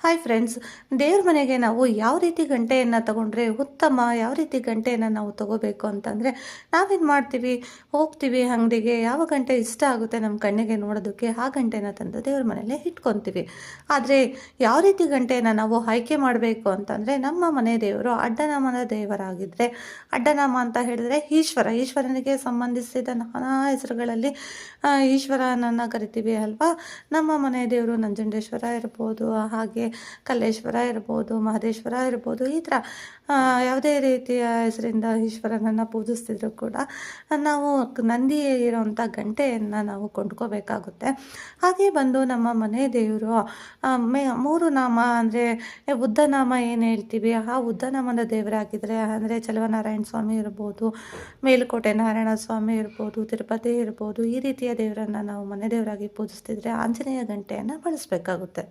Hi friends ದೇವ್ರ ಮನೆಗೆ ನಾವು ಯಾವ ರೀತಿ ಗಂಟೆಯನ್ನು ತಗೊಂಡ್ರೆ ಉತ್ತಮ, ಯಾವ ರೀತಿ ಗಂಟೆಯನ್ನು ನಾವು ತಗೋಬೇಕು ಅಂತಂದರೆ ನಾವೇನು ಮಾಡ್ತೀವಿ, ಹೋಗ್ತೀವಿ ಅಂಗಡಿಗೆ, ಯಾವ ಗಂಟೆ ಇಷ್ಟ ಆಗುತ್ತೆ ನಮ್ಮ ಕಣ್ಣಿಗೆ ನೋಡೋದಕ್ಕೆ, ಆ ಗಂಟೆನ ತಂದು ದೇವ್ರ ಮನೆಯಲ್ಲೇ ಇಟ್ಕೊತೀವಿ. ಆದರೆ ಯಾವ ರೀತಿ ಗಂಟೆಯನ್ನು ನಾವು ಆಯ್ಕೆ ಮಾಡಬೇಕು ಅಂತಂದರೆ ನಮ್ಮ ಮನೆ ದೇವರು ಅಡ್ಡನಾಮನ ದೇವರಾಗಿದ್ದರೆ ಅಡ್ಡನಾಮ ಅಂತ ಹೇಳಿದ್ರೆ ಈಶ್ವರ, ಈಶ್ವರನಿಗೆ ಸಂಬಂಧಿಸಿದ ನಾನಾ ಹೆಸರುಗಳಲ್ಲಿ ಈಶ್ವರನನ್ನು ಕರಿತೀವಿ ಅಲ್ವಾ? ನಮ್ಮ ಮನೆ ದೇವರು ನಂಜುಂಡೇಶ್ವರ ಇರ್ಬೋದು, ಹಾಗೆ ಕಲ್ಲೇಶ್ವರ ಇರ್ಬೋದು, ಮಹದೇಶ್ವರ ಇರ್ಬೋದು, ಈ ಥರ ಯಾವುದೇ ರೀತಿಯ ಹೆಸರಿಂದ ಈಶ್ವರನನ್ನು ಪೂಜಿಸ್ತಿದ್ರು ಕೂಡ ನಾವು ನಂದಿ ಇರೋವಂಥ ಗಂಟೆಯನ್ನು ನಾವು ಕೊಂಡ್ಕೋಬೇಕಾಗುತ್ತೆ. ಹಾಗೆ ಬಂದು ನಮ್ಮ ಮನೆ ದೇವರು ಮೇ, ಮೂರು ನಾಮ ಅಂದರೆ ಉದ್ದನಾಮ ಏನು ಹೇಳ್ತೀವಿ? ಆ ಉದ್ದನಾಮದ ದೇವರಾಗಿದ್ದರೆ ಅಂದರೆ ಚಲುವನಾರಾಯಣ ಸ್ವಾಮಿ ಇರ್ಬೋದು, ಮೇಲುಕೋಟೆ ನಾರಾಯಣ ಸ್ವಾಮಿ ಇರ್ಬೋದು, ತಿರುಪತಿ ಇರ್ಬೋದು, ಈ ರೀತಿಯ ದೇವರನ್ನು ನಾವು ಮನೆ ದೇವರಾಗಿ ಪೂಜಿಸ್ತಿದ್ರೆ ಆಂಜನೇಯ ಗಂಟೆಯನ್ನು ಬಳಸಬೇಕಾಗುತ್ತೆ.